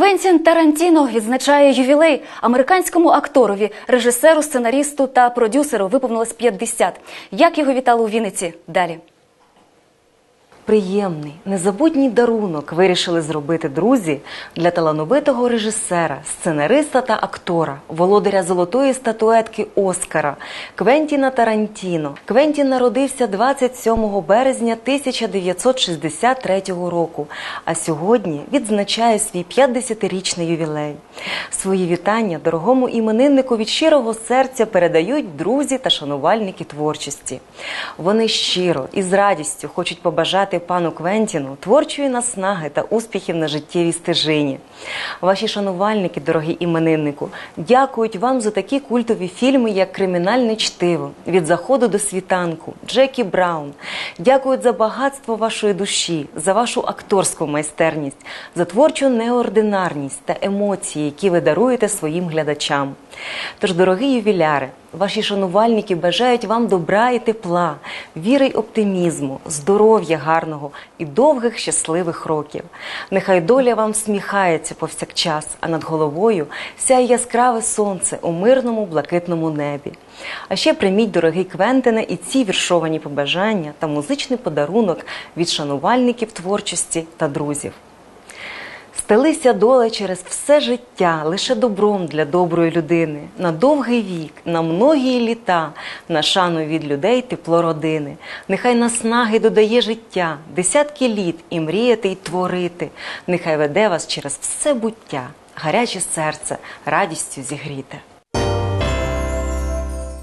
Квентін Тарантіно відзначає ювілей американському акторові, режисеру, сценарісту та продюсеру виповнилось 50. Як його вітали у Вінниці? Далі. Приємний, незабутній дарунок вирішили зробити друзі для талановитого режисера, сценариста та актора, володаря золотої статуетки Оскара Квентіна Тарантіно. Квентін народився 27 березня 1963 року, а сьогодні відзначає свій 50-річний ювілей. Свої вітання дорогому імениннику від щирого серця передають друзі та шанувальники творчості. Вони щиро і з радістю хочуть побажати пану Квентіну творчої наснаги та успіхів на життєвій стежині. Ваші шанувальники, дорогі імениннику, дякують вам за такі культові фільми, як Кримінальне чтиво від заходу до світанку, Джекі Браун. Дякують за багатство вашої душі, за вашу акторську майстерність, за творчу неординарність та емоції, які ви даруєте своїм глядачам. Тож, дорогі ювіляри, ваші шанувальники бажають вам добра і тепла, віри й оптимізму, здоров'я гарного і довгих щасливих років. Нехай доля вам сміхається повсякчас, а над головою сяє яскраве сонце у мирному блакитному небі. А ще прийміть, дорогий Квентине, і ці віршовані побажання та музичний подарунок від шанувальників творчості та друзів. Стелися доле через все життя лише добром для доброї людини, на довгий вік, на многії літа, на шану від людей тепло родини. Нехай наснаги додає життя, десятки літ і мріяти, і творити. Нехай веде вас через все буття, гаряче серце, радістю зігріте.